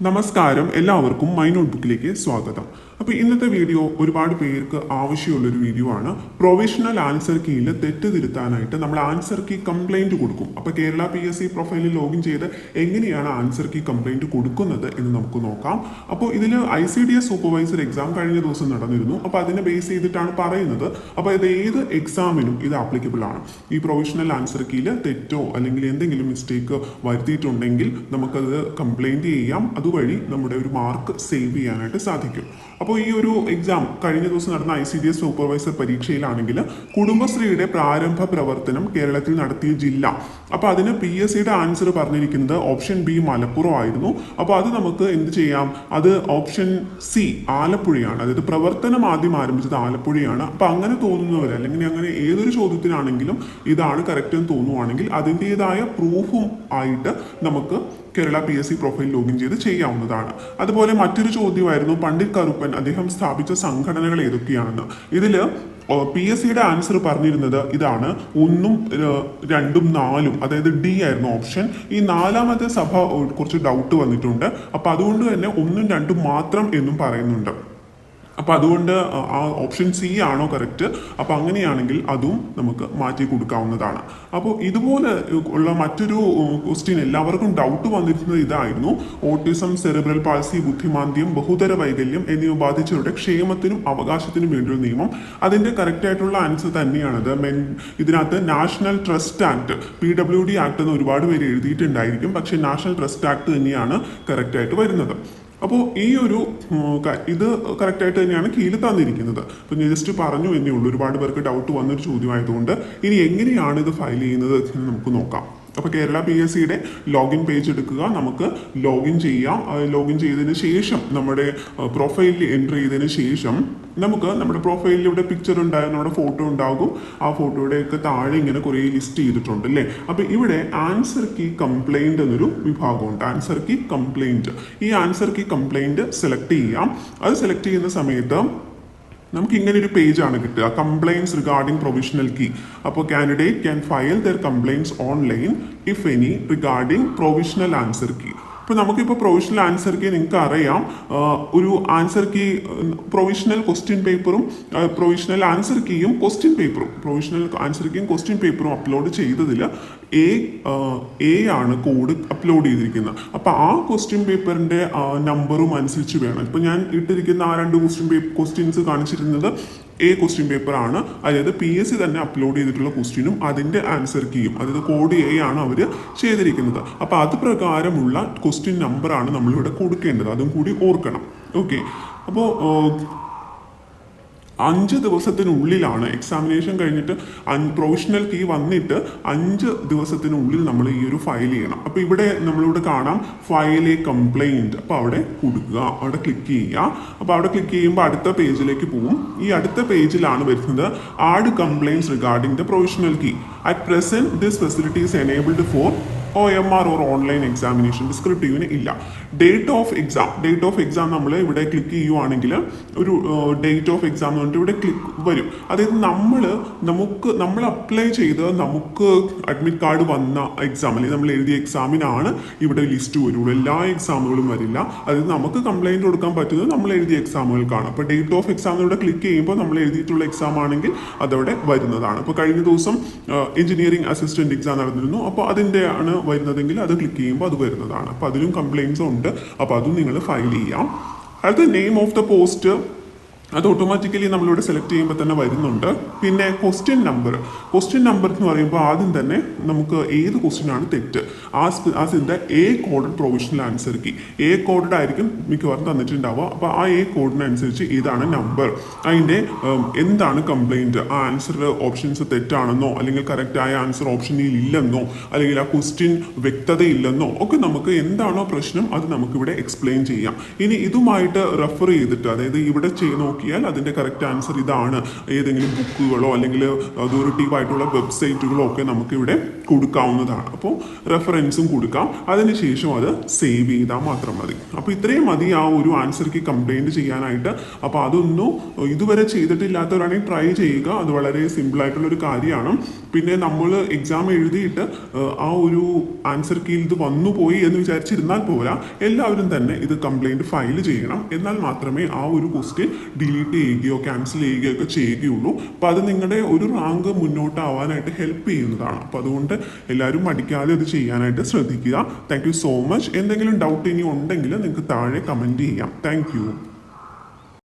നമസ്കാരം. എല്ലാവർക്കും മൈ നോട്ട്ബുക്കിലേക്ക് സ്വാഗതം. അപ്പോൾ ഇന്നത്തെ വീഡിയോ ഒരുപാട് പേർക്ക് ആവശ്യമുള്ളൊരു വീഡിയോ ആണ്. പ്രൊവിഷണൽ ആൻസർ കീയിൽ തെറ്റ് തിരുത്താനായിട്ട് നമ്മൾ ആൻസർ കീ കംപ്ലൈന്റ് കൊടുക്കും. അപ്പോൾ കേരള പി എസ് സി പ്രൊഫൈലിൽ ലോഗിൻ ചെയ്ത് എങ്ങനെയാണ് ആൻസർ കീ കംപ്ലൈന്റ് കൊടുക്കുന്നത് എന്ന് നമുക്ക് നോക്കാം. അപ്പോൾ ഇതിൽ I C D S supervisor exam കഴിഞ്ഞ ദിവസം നടന്നിരുന്നു. അപ്പോൾ അതിനെ ബേസ് ചെയ്തിട്ടാണ് പറയുന്നത്. അപ്പോൾ ഇത് ഏത് എക്സാമിനും ഇത് ആപ്ലിക്കബിൾ ആണ്. ഈ പ്രൊവിഷണൽ ആൻസർ കീയിൽ തെറ്റോ അല്ലെങ്കിൽ എന്തെങ്കിലും മിസ്റ്റേക്ക് വരുത്തിയിട്ടുണ്ടെങ്കിൽ നമുക്കത് കംപ്ലൈന്റ് ചെയ്യാം. അതുവഴി നമ്മുടെ ഒരു മാർക്ക് സേവ് ചെയ്യാനായിട്ട് സാധിക്കും. അപ്പോൾ ഈ ഒരു എക്സാം കഴിഞ്ഞ ദിവസം നടന്ന I C D S supervisor പരീക്ഷയിലാണെങ്കിൽ കുടുംബശ്രീയുടെ പ്രാരംഭ പ്രവർത്തനം കേരളത്തിൽ നടത്തിയ ജില്ല. അപ്പോൾ അതിന് പി എസ് സിയുടെ ആൻസർ പറഞ്ഞിരിക്കുന്നത് ഓപ്ഷൻ ബി മലപ്പുറം ആയിരുന്നു. അപ്പോൾ അത് നമുക്ക് എന്ത് ചെയ്യാം? അത് ഓപ്ഷൻ സി ആലപ്പുഴയാണ്. അതായത് പ്രവർത്തനം ആദ്യം ആരംഭിച്ചത് ആലപ്പുഴയാണ്. അപ്പോൾ അങ്ങനെ തോന്നുന്നവർ അല്ലെങ്കിൽ അങ്ങനെ ഏതൊരു ചോദ്യത്തിനാണെങ്കിലും ഇതാണ് കറക്റ്റ് എന്ന് തോന്നുവാണെങ്കിൽ അതിന്റെതായ പ്രൂഫും ആയിട്ട് നമുക്ക് Kerala P S C profile login ചെയ്ത് ചെയ്യാവുന്നതാണ്. അതുപോലെ മറ്റൊരു ചോദ്യമായിരുന്നു പണ്ഡിറ്റ് കറുപ്പൻ അദ്ദേഹം സ്ഥാപിച്ച സംഘടനകൾ ഏതൊക്കെയാണെന്ന്. ഇതിൽ പി എസ് സിയുടെ ആൻസർ പറഞ്ഞിരുന്നത് ഇതാണ്. ഒന്നും രണ്ടും നാലും അതായത് ഡി ആയിരുന്നു ഓപ്ഷൻ ഈ നാലാമത്തെ സഭ കുറച്ച് ഡൗട്ട് വന്നിട്ടുണ്ട്. അപ്പോൾ അതുകൊണ്ട് തന്നെ ഒന്നും രണ്ടും മാത്രം എന്നും പറയുന്നുണ്ട്. അപ്പോൾ അതുകൊണ്ട് ആ ഓപ്ഷൻ സി ആണോ കറക്റ്റ് അപ്പോൾ അങ്ങനെയാണെങ്കിൽ അതും നമുക്ക് മാറ്റി കൊടുക്കാവുന്നതാണ്. അപ്പോൾ ഇതുപോലെ ഉള്ള മറ്റൊരു ക്വസ്റ്റ്യൻ എല്ലാവർക്കും ഡൗട്ട് വന്നിരുന്നത് ഇതായിരുന്നു. ഓട്ടിസം സെറിബ്രൽ പാൾസി ബുദ്ധിമാന്ദ്യം ബഹുതര വൈകല്യം എന്നിവ ബാധിച്ചവരുടെ ക്ഷേമത്തിനും അവകാശത്തിനും വേണ്ടിയുള്ള നിയമം. അതിന്റെ കറക്റ്റ് ആയിട്ടുള്ള ആൻസർ തന്നെയാണത്. മെൻ ഇതിനകത്ത് national trust act P W D act എന്ന് ഒരുപാട് പേര് എഴുതിയിട്ടുണ്ടായിരിക്കും. പക്ഷേ നാഷണൽ ട്രസ്റ്റ് ആക്ട് തന്നെയാണ് കറക്റ്റായിട്ട് വരുന്നത്. അപ്പോൾ ഈ ഒരു ഇത് കറക്റ്റായിട്ട് തന്നെയാണ് കീഴിൽ തന്നിരിക്കുന്നത്. അപ്പോൾ ഞാൻ ജസ്റ്റ് പറഞ്ഞു എന്നേ ഉള്ളൂ. ഒരുപാട് പേർക്ക് ഡൗട്ട് വന്നൊരു ചോദ്യമായതുകൊണ്ട് ഇനി എങ്ങനെയാണ് ഇത് ഫയൽ ചെയ്യുന്നത് എന്ന് നമുക്ക് നോക്കാം. അപ്പോൾ കേരള പി എസ് സിയുടെ ലോഗിൻ പേജ് എടുക്കുക. നമുക്ക് ലോഗിൻ ചെയ്യാം. ലോഗിൻ ചെയ്തതിന് ശേഷം നമ്മുടെ പ്രൊഫൈലിൽ എന്റർ ചെയ്തതിന് ശേഷം നമുക്ക് നമ്മുടെ പ്രൊഫൈലിൽ ഇവിടെ പിക്ചർ ഉണ്ടാകും. നമ്മുടെ ഫോട്ടോ ഉണ്ടാകും. ആ ഫോട്ടോയുടെയൊക്കെ താഴെ ഇങ്ങനെ കുറേ ലിസ്റ്റ് ചെയ്തിട്ടുണ്ട് അല്ലേ? അപ്പോൾ ഇവിടെ ആൻസർ കീ കംപ്ലൈന്റ് എന്നൊരു വിഭാഗമുണ്ട്. ആൻസർ കീ കംപ്ലൈന്റ് ഈ ആൻസർ കീ കംപ്ലൈന്റ് സെലക്ട് ചെയ്യാം. അത് സെലക്ട് ചെയ്യുന്ന സമയത്ത് നമുക്ക് ഇങ്ങനെ ഒരു പേജ് ആണ് കിട്ടുക. കംപ്ലൈൻസ് റിഗാർഡിംഗ് പ്രൊവിഷണൽ കീ അപ്പോൾ candidate can file their complaints online if any regarding provisional answer key ഇപ്പോൾ നമുക്കിപ്പോൾ പ്രൊവിഷണൽ ആൻസർ കീ നിങ്ങൾക്ക് അറിയാം. ഒരു ആൻസർ കീ പ്രൊവിഷണൽ ക്വസ്റ്റ്യൻ പേപ്പറും പ്രൊവിഷണൽ ആൻസർ കീയും ക്വസ്റ്റ്യൻ പേപ്പറും പ്രൊവിഷണൽ ആൻസർ കീയും ക്വസ്റ്റ്യൻ പേപ്പറും അപ്ലോഡ് ചെയ്തതിൽ എ എ ആണ് കോഡ് അപ്ലോഡ് ചെയ്തിരിക്കുന്നത്. അപ്പോൾ ആ ക്വസ്റ്റ്യൻ പേപ്പറിന്റെ നമ്പറും അനുസരിച്ച് വേണം. ഇപ്പോൾ ഞാൻ ഇട്ടിരിക്കുന്ന ആ രണ്ട് ക്വസ്റ്റ്യൻ പേപ്പർ ക്വസ്റ്റ്യൻസ് കാണിച്ചിരുന്നത് എ ക്വസ്റ്റ്യൻ പേപ്പർ ആണ്. അതായത് പി എസ് സി തന്നെ അപ്ലോഡ് ചെയ്തിട്ടുള്ള ക്വസ്റ്റ്യനും അതിന്റെ ആൻസർ കീയും അതായത് കോഡ് എ ആണ് അവർ ചെയ്തിരിക്കുന്നത്. അപ്പോൾ അത് പ്രകാരമുള്ള ക്വസ്റ്റ്യൻ നമ്പറാണ് നമ്മളിവിടെ കൊടുക്കേണ്ടത്. അതും കൂടി ഓർക്കണം. ഓക്കെ അപ്പോൾ അഞ്ച് ദിവസത്തിനുള്ളിലാണ് എക്സാമിനേഷൻ കഴിഞ്ഞിട്ട് പ്രൊവിഷണൽ കീ വന്നിട്ട് അഞ്ച് ദിവസത്തിനുള്ളിൽ നമ്മൾ ഈ ഒരു ഫയൽ ചെയ്യണം. അപ്പോൾ ഇവിടെ നമ്മളിവിടെ കാണാം ഫയൽ എ കംപ്ലൈന്റ് അപ്പോൾ അവിടെ കൊടുക്കുക. അവിടെ ക്ലിക്ക് ചെയ്യുക. അപ്പോൾ അവിടെ ക്ലിക്ക് ചെയ്യുമ്പോൾ അടുത്ത പേജിലേക്ക് പോകും ഈ അടുത്ത പേജിലാണ് വരുന്നത് add complaints regarding the provisional key at present this facility is enabled for O M R or online examination ഡിസ്ക്രിപ്റ്റീവിന് ഇല്ല. Date of exam date of exam നമ്മൾ ഇവിടെ ക്ലിക്ക് ചെയ്യുവാണെങ്കിൽ ഒരു ഡേറ്റ് ഓഫ് എക്സാം എന്ന് പറഞ്ഞിട്ട് ഇവിടെ ക്ലിക്ക് വരും. അതായത് നമ്മൾ നമുക്ക് നമ്മൾ അപ്ലൈ ചെയ്ത് നമുക്ക് അഡ്മിറ്റ് കാർഡ് വന്ന എക്സാം അല്ലെങ്കിൽ നമ്മൾ എഴുതിയ എക്സാമിനാണ് ഇവിടെ ലിസ്റ്റ് വരുള്ളൂ. എല്ലാ എക്സാമുകളും വരില്ല. അതായത് നമുക്ക് കംപ്ലൈന്റ് കൊടുക്കാൻ പറ്റുന്നത് നമ്മൾ എഴുതിയ എക്സാമുകൾക്കാണ് അപ്പോൾ ഡേറ്റ് ഓഫ് എക്സാം ഇവിടെ ക്ലിക്ക് ചെയ്യുമ്പോൾ നമ്മൾ എഴുതിയിട്ടുള്ള എക്സാം ആണെങ്കിൽ അതവിടെ വരുന്നതാണ്. അപ്പോൾ കഴിഞ്ഞ ദിവസം എഞ്ചിനീയറിംഗ് അസിസ്റ്റന്റ് എക്സാം നടന്നിരുന്നു. അപ്പോൾ അതിന്റെ ആണ് വരുന്നതെങ്കിൽ അത് ക്ലിക്ക് ചെയ്യുമ്പോൾ അത് വരുന്നതാണ്. അപ്പോൾ അതിലും കംപ്ലയിൻസ് ഉണ്ട്. അപ്പോൾ അതും നിങ്ങൾ ഫയൽ ചെയ്യാം. അടുത്ത നെയിം ഓഫ് ദ പോസ്റ്റ് അത് ഓട്ടോമാറ്റിക്കലി നമ്മളിവിടെ സെലക്ട് ചെയ്യുമ്പോൾ തന്നെ വരുന്നുണ്ട്. പിന്നെ ക്വസ്റ്റ്യൻ നമ്പർ ക്വസ്റ്റ്യൻ നമ്പർ എന്ന് പറയുമ്പോൾ ആദ്യം തന്നെ നമുക്ക് ഏത് ക്വസ്റ്റ്യൻ ആണ് തെറ്റ്? As as in the A coded provisional answer key A coded ആയിരിക്കും മിക്കവാറും തന്നിട്ടുണ്ടാവുക. അപ്പോൾ ആ എ കോഡിനനുസരിച്ച് ഇതാണ് നമ്പർ അതിന്റെ എന്താണ് കംപ്ലൈന്റ് ആ ആൻസർ ഓപ്ഷൻസ് തെറ്റാണെന്നോ അല്ലെങ്കിൽ കറക്റ്റായ ആൻസർ ഓപ്ഷനിൽ ഇല്ലെന്നോ അല്ലെങ്കിൽ ആ ക്വസ്റ്റ്യൻ വ്യക്തതയില്ലെന്നോ ഒക്കെ നമുക്ക് എന്താണോ പ്രശ്നം അത് നമുക്കിവിടെ എക്സ്പ്ലെയിൻ ചെയ്യാം. ഇനി ഇതുമായിട്ട് റെഫർ ചെയ്തിട്ട് അതായത് ഇവിടെ ചെയ്ത് നോക്കിയാൽ അതിന്റെ കറക്റ്റ് ആൻസർ ഇതാണ്. ഏതെങ്കിലും ബുക്കുകളോ അല്ലെങ്കിൽ അതോറിറ്റീവ് ആയിട്ടുള്ള വെബ്സൈറ്റുകളോ ഒക്കെ നമുക്കിവിടെ കൊടുക്കാവുന്നതാണ്. അപ്പോൾ റെഫറൻസും കൊടുക്കാം. അതിനുശേഷം അത് സേവ് ചെയ്താൽ മാത്രം മതി. അപ്പോൾ ഇത്രയും മതി ആ ഒരു ആൻസർക്ക് കംപ്ലൈന്റ് ചെയ്യാനായിട്ട്. അപ്പോൾ അതൊന്നും ഇതുവരെ ചെയ്തിട്ടില്ലാത്തവരാണെങ്കിൽ ട്രൈ ചെയ്യുക. അത് വളരെ സിമ്പിളായിട്ടുള്ളൊരു കാര്യമാണ്. പിന്നെ നമ്മൾ എക്സാം എഴുതിയിട്ട് ആ ഒരു ആൻസർ കീ ഇത് വന്നു പോയി എന്ന് വിചാരിച്ചിരുന്നാൽ പോരാ. എല്ലാവരും തന്നെ ഇത് കംപ്ലൈന്റ് ഫയൽ ചെയ്യണം. എന്നാൽ മാത്രമേ ആ ഒരു ക്വസ്റ്റ്യൻ ഡിലീറ്റ് ചെയ്യുകയോ ക്യാൻസൽ ചെയ്യുകയോ ഒക്കെ ചെയ്യുകയുള്ളൂ. അപ്പോൾ അത് നിങ്ങളുടെ ഒരു റാങ്ക് മുന്നോട്ടാവാനായിട്ട് ഹെൽപ്പ് ചെയ്യുന്നതാണ്. അപ്പോൾ അതുകൊണ്ട് എല്ലാവരും മടിക്കാതെ ഇത് ചെയ്യാനായിട്ട് ശ്രദ്ധിക്കുക. താങ്ക് സോ മച്ച് എന്തെങ്കിലും ഡൗട്ട് ഇനി ഉണ്ടെങ്കിൽ നിങ്ങൾക്ക് താഴെ കമന്റ് ചെയ്യാം. താങ്ക്